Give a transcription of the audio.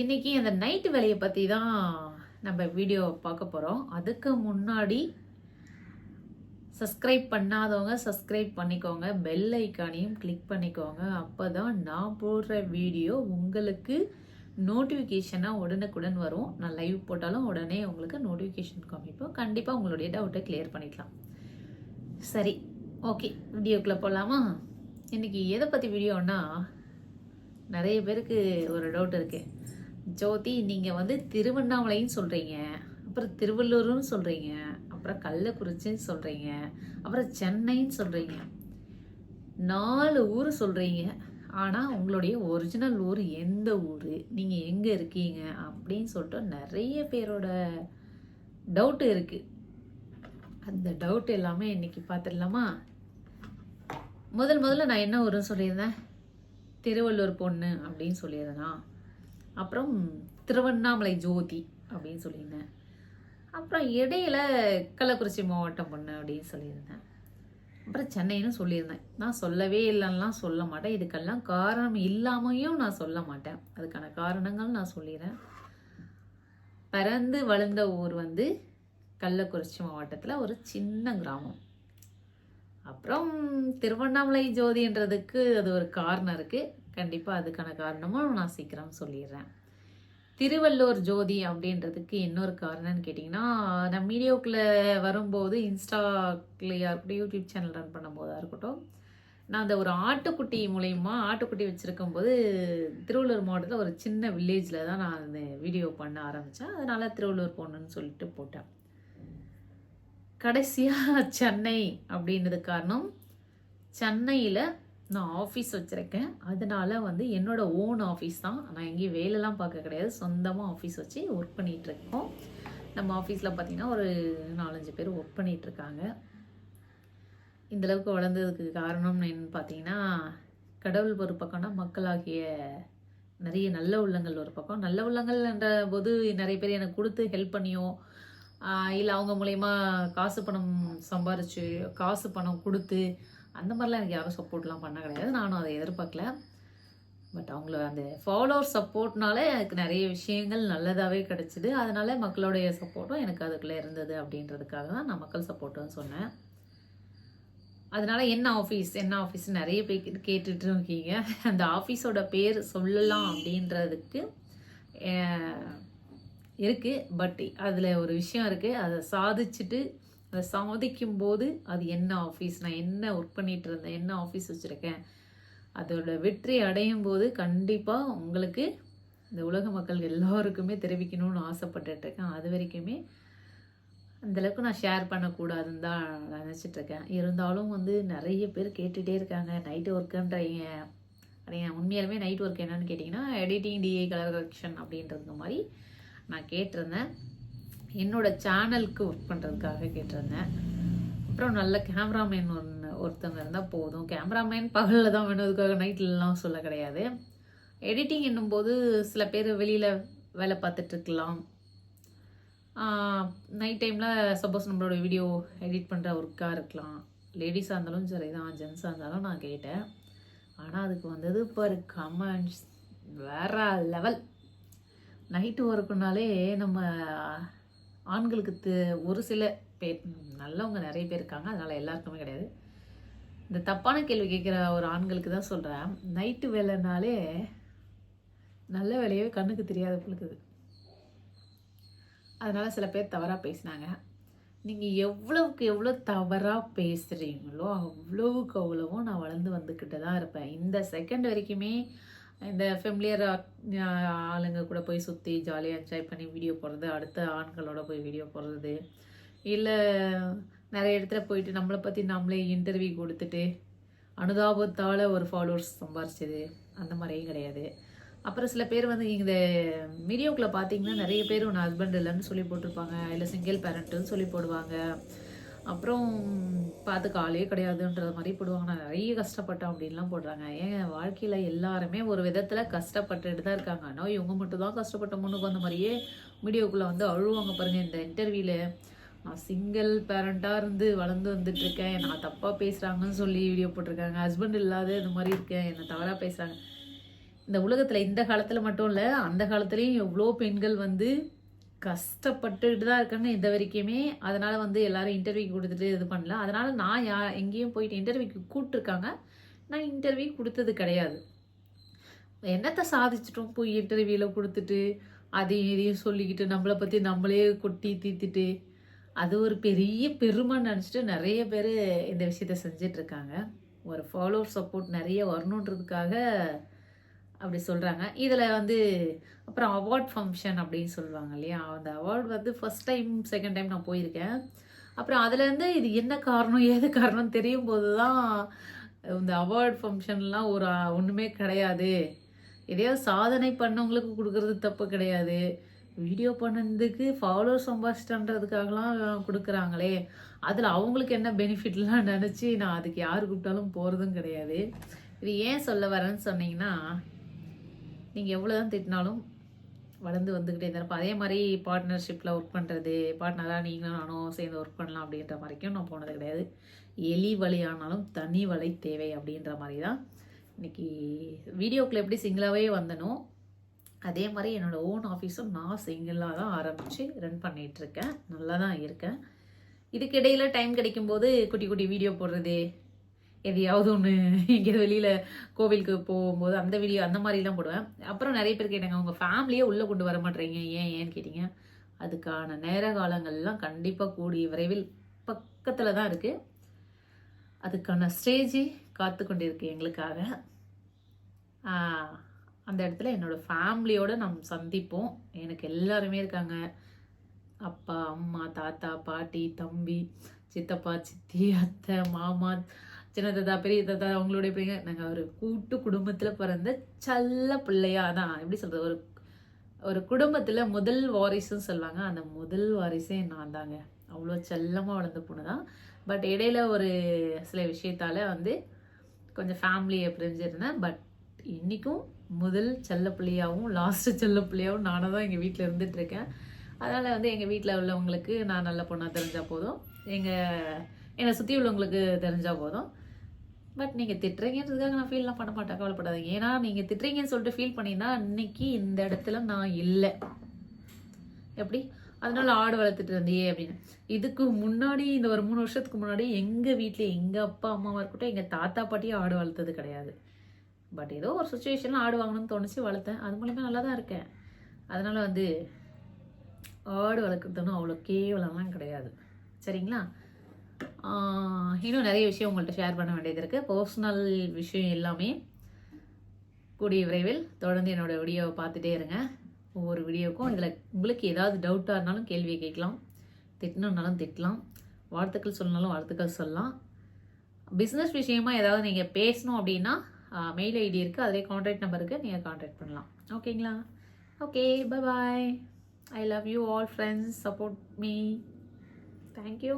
இன்றைக்கி அந்த நைட்டு வேலையை பற்றி தான் நம்ம வீடியோ பார்க்க போகிறோம் அதுக்கு முன்னாடி சப்ஸ்கிரைப் பண்ணாதவங்க சப்ஸ்கிரைப் பண்ணிக்கோங்க. பெல் ஐக்கானையும் கிளிக் பண்ணிக்கோங்க. அப்போ தான் நான் போடுற வீடியோ உங்களுக்கு நோட்டிஃபிகேஷனாக உடனுக்குடன் வரும். நான் லைவ் போட்டாலும் உடனே உங்களுக்கு நோட்டிஃபிகேஷன் காமிப்போம் கண்டிப்பாக உங்களுடைய டவுட்டை கிளியர் பண்ணிக்கலாம். சரி ஓகே வீடியோக்குள்ளே போகலாமா இன்றைக்கி எதை பற்றி வீடியோன்னா நிறைய பேருக்கு ஒரு டவுட் இருக்குது ஜோதி நீங்கள் வந்து திருவண்ணாமலைன்னு சொல்கிறீங்க அப்புறம் திருவள்ளூர்னு சொல்கிறீங்க அப்புறம் கள்ளக்குறிச்சின்னு சொல்கிறீங்க அப்புறம் சென்னைன்னு சொல்கிறீங்க நாலு ஊர் சொல்கிறீங்க ஆனால் உங்களுடைய ஒரிஜினல் ஊர் எந்த ஊர்? நீங்கள் எங்கே இருக்கீங்க? அப்படின்னு சொல்லிட்டு நிறைய பேரோட டவுட்டு இருக்குது அந்த டவுட் எல்லாமே இன்றைக்கி பார்த்துடலாமா முதல் முதல்ல நான் என்ன ஊருன்னு சொல்லியிருந்தேன்? திருவள்ளூர் பொண்ணு அப்படின்னு சொல்லியிருந்தேனா? அப்புறம் திருவண்ணாமலை ஜோதி அப்படின்னு சொல்லியிருந்தேன். அப்புறம் இடையில கள்ளக்குறிச்சி மாவட்டம் பொண்ணு அப்படின்னு சொல்லியிருந்தேன். அப்புறம் சென்னைன்னு சொல்லியிருந்தேன். நான் சொல்லவே இல்லைன்னா சொல்ல மாட்டேன். இதுக்கெல்லாம் காரணம் இல்லாமையும் நான் சொல்ல மாட்டேன். அதுக்கான காரணங்கள் நான் சொல்லிடுறேன். பிறந்து வளர்ந்த ஊர் வந்து கள்ளக்குறிச்சி மாவட்டத்தில் ஒரு சின்ன கிராமம். அப்புறம் திருவண்ணாமலை ஜோதின்றதுக்கு அது ஒரு காரணம் இருக்குது கண்டிப்பாக அதுக்கான காரணமும் நான் சீக்கிரம் சொல்லிடுறேன். திருவள்ளூர் ஜோதி அப்படின்றதுக்கு இன்னொரு காரணம்னு கேட்டிங்கன்னா நான் வீடியோக்குள்ளே வரும்போது இன்ஸ்டாக்குள்ளேயா இருக்கட்டும் யூடியூப் சேனல் ரன் பண்ணும்போதாக இருக்கட்டும் நான் அந்த ஒரு ஆட்டுக்குட்டி மூலயமா ஆட்டுக்குட்டி வச்சுருக்கும் போது திருவள்ளூர் மாவட்டத்தில் ஒரு சின்ன வில்லேஜில் தான் நான் அந்த வீடியோ பண்ண ஆரம்பித்தேன் அதனால் திருவள்ளூர் போகணுன்னு சொல்லிட்டு போட்டேன். கடைசியாக சென்னை அப்படின்றது காரணம். சென்னையில் நான் ஆஃபீஸ் வச்சுருக்கேன். அதனால வந்து என்னோடய ஓன் ஆஃபீஸ் தான். நான் எங்கேயும் வேலைலாம் பார்க்க கிடையாது. சொந்தமாக ஆஃபீஸ் வச்சு ஒர்க் பண்ணிகிட்ருக்கோம் நம்ம ஆஃபீஸில் பார்த்திங்கன்னா ஒரு நாலஞ்சு பேர் ஒர்க் பண்ணிகிட்ருக்காங்க இந்தளவுக்கு வளர்ந்ததுக்கு காரணம் என்னன்னு பார்த்தீங்கன்னா கடவுள் ஒரு பக்கம்னா மக்களாகிய நிறைய நல்ல உள்ளங்கள் ஒரு பக்கம். நல்ல உள்ளங்கள் என்ற போது நிறைய பேர் எனக்கு கொடுத்து ஹெல்ப் பண்ணியும் இல்லை அவங்க மூலயமா காசு பணம் சம்பாரித்து காசு பணம் கொடுத்து அந்த மாதிரிலாம் எனக்கு யாரும் சப்போர்ட்லாம் பண்ண கிடையாது. நானும் அதை எதிர்பார்க்கல. பட் அவங்கள அந்த ஃபாலோவர் சப்போர்ட்னால எனக்கு நிறைய விஷயங்கள் நல்லதாகவே கிடச்சிது. அதனால் மக்களுடைய சப்போர்ட்டும் எனக்கு அதுக்குள்ளே இருந்தது அப்படின்றதுக்காக தான் நான் மக்கள் சப்போர்ட்டுன்னு சொன்னேன். அதனால் என்ன ஆஃபீஸ் என்ன ஆஃபீஸ் நிறைய பேர் கேட்டுட்டு இருக்கீங்க. அந்த ஆஃபீஸோட பேர் சொல்லலாம் அப்படின்றதுக்கு இருக்குது பட் அதில் ஒரு விஷயம் இருக்குது அதை சாதிச்சுட்டு அதை சாதிக்கும் போது அது என்ன ஆஃபீஸ் நான் என்ன ஒர்க் பண்ணிட்டு இருந்தேன்? என்ன ஆஃபீஸ் வச்சுருக்கேன்? அதோட வெற்றி அடையும் போது கண்டிப்பாக உங்களுக்கு இந்த உலக மக்கள் எல்லாருக்குமே தெரிவிக்கணும்னு ஆசைப்பட்டுட்டுருக்கேன் அது வரைக்குமே அந்தளவுக்கு நான் ஷேர் பண்ணக்கூடாதுன்னு தான் நினச்சிட்ருக்கேன் இருந்தாலும் வந்து நிறைய பேர் கேட்டுகிட்டே இருக்காங்க. நைட்டு ஒர்க்குன்றீங்க அப்படிங்க உண்மையாலுமே நைட் ஒர்க் என்னன்னு கேட்டிங்கன்னா எடிட்டிங் டிஏ கலர் கலெக்ஷன் அப்படின்றது மாதிரி நான் கேட்டிருந்தேன். என்னோடய சேனலுக்கு ஒர்க் பண்ணுறதுக்காக கேட்டிருந்தேன். அப்புறம் நல்ல கேமராமேன் ஒன்று ஒருத்தவங்க இருந்தால் போதும். கேமராமேன் பகலில் தான் வேணுறதுக்காக நைட்லலாம் சொல்ல கிடையாது. எடிட்டிங் என்னும்போது சில பேர் வெளியில் வேலை பார்த்துட்ருக்கலாம் நைட் டைமில் சப்போஸ் நம்மளோட வீடியோ எடிட் பண்ணுற ஒர்க்காக இருக்கலாம். லேடிஸாக இருந்தாலும் சரி தான் ஜென்ஸாக இருந்தாலும் நான் கேட்டேன். ஆனால் அதுக்கு வந்தது பாரு கமெண்ட்ஸ் வேற லெவல் நைட்டு ஒர்க்குனாலே நம்ம ஆண்களுக்கு ஒரு சில பேர் நல்லவங்க நிறைய பேர் இருக்காங்க. அதனால் எல்லாருக்குமே கிடையாது. இந்த தப்பான கேள்வி கேட்குற ஒரு ஆண்களுக்கு தான் சொல்கிறேன் நைட்டு வேலைனாலே நல்ல வேலையவே கண்ணுக்கு தெரியாத பிள்ளைக்குது அதனால் சில பேர் தவறாக பேசினாங்க. நீங்கள் எவ்வளவுக்கு எவ்வளோ தவறாக பேசுகிறீங்களோ அவ்வளவுக்கு அவ்வளவும் நான் வளர்ந்து வந்துக்கிட்டு தான் இருப்பேன். இந்த செகண்ட் வரைக்குமே இந்த ஃபெமிலியர் ஆளுங்க கூட போய் சுற்றி ஜாலியாக என்ஜாய் பண்ணி வீடியோ போடுறது அடுத்த ஆண்களோட போய் வீடியோ போடுறது. இல்லை நிறைய இடத்துல போயிட்டு நம்மளை பற்றி நம்மளே இன்டர்வியூ கொடுத்துட்டு அனுதாபத்தால் ஒரு ஃபாலோவர்ஸ் சம்பாரிச்சது. அந்த மாதிரியும் கிடையாது. அப்புறம் சில பேர் வந்து இந்த வீடியோக்குள்ளே பார்த்தீங்கன்னா நிறைய பேர் உன் ஹஸ்பண்ட் இல்லைன்னு சொல்லி போட்டிருப்பாங்க. இல்லை சிங்கிள் பேரண்ட்டுன்னு சொல்லி போடுவாங்க. அப்புறம் பார்த்து காலே கிடையாதுன்றது மாதிரி போடுவாங்க. நான் நிறைய கஷ்டப்பட்டேன் அப்படின்லாம் போடுறாங்க. ஏன்? வாழ்க்கையில் எல்லாருமே ஒரு விதத்தில் கஷ்டப்பட்டுட்டு தான் இருக்காங்க. ஆனால் இவங்க மட்டும் தான் கஷ்டப்பட்ட முன்னுக்கு வந்த மாதிரியே வீடியோக்குள்ளே வந்து அழுவாங்க பாருங்கள் இந்த இன்டர்வியூவில் நான் சிங்கிள் பேரண்ட்டாக இருந்து வளர்ந்து வந்துட்டுருக்கேன். நான் தப்பாக பேசுகிறாங்கன்னு சொல்லி வீடியோ போட்டிருக்காங்க. ஹஸ்பண்ட் இல்லாத இந்த மாதிரி இருக்கேன். என்னை தவறாக பேசுகிறாங்க இந்த உலகத்தில் இந்த காலத்தில் மட்டும் இல்லை அந்த காலத்துலேயும் எவ்வளோ பெண்கள் வந்து கஷ்டப்பட்டுட்டு தான் இருக்கேன்னு இந்த வரைக்குமே. அதனால் வந்து எல்லாரும் இன்டர்வியூ கொடுத்துட்டு இது பண்ணல. அதனால் நான் யா எங்கேயும் போயிட்டு இன்டர்வியூக்கு கூப்பிட்ருக்காங்க நான் இன்டர்வியூ கொடுத்தது கிடையாது. என்னத்தை சாதிச்சிட்டோம்? போய் இன்டர்வியூவில் கொடுத்துட்டு அதையும் இதையும் சொல்லிக்கிட்டு நம்மளை பற்றி நம்மளே கொட்டி தீர்த்துட்டு. அது ஒரு பெரிய பெருமை நினச்சிட்டு நிறைய பேர் இந்த விஷயத்த செஞ்சிட்ருக்காங்க ஒரு ஃபாலோவர் சப்போர்ட் நிறைய வரணுன்றதுக்காக அப்படி சொல்கிறாங்க இதில் வந்து அப்புறம் அவார்ட் ஃபங்க்ஷன் அப்படின்னு சொல்லுவாங்க இல்லையா? அந்த அவார்ட் வந்து ஃபஸ்ட் டைம் செகண்ட் டைம் நான் போயிருக்கேன். அப்புறம் அதுலேருந்து இது என்ன காரணம் ஏது காரணம் தெரியும் போது தான் இந்த அவார்ட் ஃபங்க்ஷன்லாம் ஒரு ஒன்றுமே கிடையாது. எதையாவது சாதனை பண்ணவங்களுக்கு கொடுக்கறது தப்பு கிடையாது. வீடியோ பண்ணதுக்கு ஃபாலோவர் சம்பாதிச்சிட்டன்றதுக்காகலாம் கொடுக்குறாங்களே. அதில் அவங்களுக்கு என்ன பெனிஃபிட்லாம் நினச்சி நான் அதுக்கு யார் கூப்பிட்டாலும் போகிறதும் கிடையாது. இது ஏன் சொல்ல வரேன்னு சொன்னீங்கன்னா நீங்கள் எவ்வளோ தான் திட்டினாலும் வளர்ந்து வந்துக்கிட்டே இருந்திருப்போம் அதே மாதிரி பார்ட்னர்ஷிப்பில் ஒர்க் பண்ணுறது பார்ட்னராக நீங்களும் நானும் சேர்ந்து ஒர்க் பண்ணலாம் அப்படின்ற மாதிரிக்கும் நான் போனது கிடையாது. எலி வழியானாலும் தனி வலை தேவை அப்படின்ற மாதிரி தான் இன்னைக்கு வீடியோக்குள்ள எப்படி சிங்கிளாகவே வந்தனோ அதே மாதிரி என்னோடய ஓன் ஆஃபீஸும் நான் சிங்கிளாக தான் ஆரம்பித்து ரன் பண்ணிகிட்ருக்கேன் நல்லா தான் இருக்கேன். இதுக்கு டைம் கிடைக்கும்போது குட்டி குட்டி வீடியோ போடுறது எதையாவது ஒன்று எங்கேயாவது வெளியில் கோவிலுக்கு போகும்போது அந்த வீடியோ அந்த மாதிரிலாம் போடுவேன். அப்புறம் நிறைய பேர் கேட்டாங்க உங்கள் ஃபேமிலியே உள்ளே கொண்டு வர மாட்டேறீங்க. ஏன் ஏன்னு கேட்டிங்க? அதுக்கான நேர காலங்கள்லாம் கண்டிப்பாக கூடிய விரைவில் பக்கத்தில் தான் இருக்குது அதுக்கான ஸ்டேஜ் காத்து கொண்டு இருக்கு எங்களுக்காக அந்த இடத்துல என்னோடய ஃபேமிலியோடு நாம் சந்திப்போம். எனக்கு எல்லாருமே இருக்காங்க. அப்பா அம்மா தாத்தா பாட்டி தம்பி சித்தப்பா சித்தி அத்தை மாமா சின்ன தாத்தா பெரிய தாத்தா அவங்களுடைய பிள்ளைங்க. நாங்கள் ஒரு கூட்டு குடும்பத்தில் பிறந்த செல்ல பிள்ளையா தான். எப்படி சொல்கிறது ஒரு ஒரு குடும்பத்தில் முதல் வாரிசுன்னு சொல்லுவாங்க. அந்த முதல் வாரிசே நான் தாங்க. அவ்வளோ செல்லமாக வளர்ந்த பொண்ணு தான். பட் இடையில ஒரு சில விஷயத்தால் வந்து கொஞ்சம் ஃபேமிலியை பிரிஞ்சிருந்தேன். பட் இன்றைக்கும் முதல் செல்ல பிள்ளையாகவும் லாஸ்ட்டு செல்ல பிள்ளையாகவும் நானாக தான் எங்கள் வீட்டில் இருந்துகிட்ருக்கேன் அதனால் வந்து எங்கள் வீட்டில் உள்ளவங்களுக்கு நான் நல்ல பொண்ணாக தெரிஞ்சால் போதும். எங்கள் என்னை சுற்றி உள்ளவங்களுக்கு தெரிஞ்சால் போதும். பட் நீங்கள் திட்டுறீங்கன்றதுக்காக நான் ஃபீல்லாம் பண்ண மாட்டேன் கவலைப்படாதீங்க. ஏன்னா நீங்கள் திட்டுறீங்கன்னு சொல்லிட்டு ஃபீல் பண்ணினா இன்னைக்கு இந்த இடத்துல நான் இல்லை. எப்படி? அதனால ஆடு வளர்த்துட்டு இருந்தியே அப்படின்னு. இதுக்கு முன்னாடி இந்த ஒரு மூணு வருஷத்துக்கு முன்னாடி எங்கள் வீட்டில் எங்கள் அப்பா அம்மாவாக இருக்கட்டும் எங்கள் தாத்தா பாட்டியும் ஆடு வளர்த்தது கிடையாது. பட் ஏதோ ஒரு சுச்சுவேஷனில் ஆடு வாங்கணும்னு தோணுச்சு வளர்த்தேன். அது மூலிமா நல்லா தான் இருக்கேன். அதனால் வந்து ஆடு வளர்க்குறதுன்னு அவ்வளோ கேவலம்லாம் கிடையாது. சரிங்களா? இன்னும் நிறைய விஷயம் உங்கள்கிட்ட ஷேர் பண்ண வேண்டியது இருக்குது பர்சனல் விஷயம் எல்லாமே கூடிய விரைவில் தொடர்ந்து என்னோட வீடியோவை பார்த்துட்டே இருங்க. ஒவ்வொரு வீடியோக்கும் இதில் உங்களுக்கு ஏதாவது டவுட்டாக இருந்தாலும் கேள்வியை கேட்கலாம். திட்டணுன்னாலும் திட்டலாம். வாழ்த்துக்கள் சொல்லணும்னாலும் வாழ்த்துக்கள் சொல்லலாம். பிஸ்னஸ் விஷயமா ஏதாவது நீங்கள் பேசணும் அப்படின்னா மெயில் ஐடி இருக்குது அதிலே காண்டாக்ட் நம்பருக்கு நீங்கள் காண்டாக்ட் பண்ணலாம். ஓகேங்களா okay bye bye I love you all friends support me thank you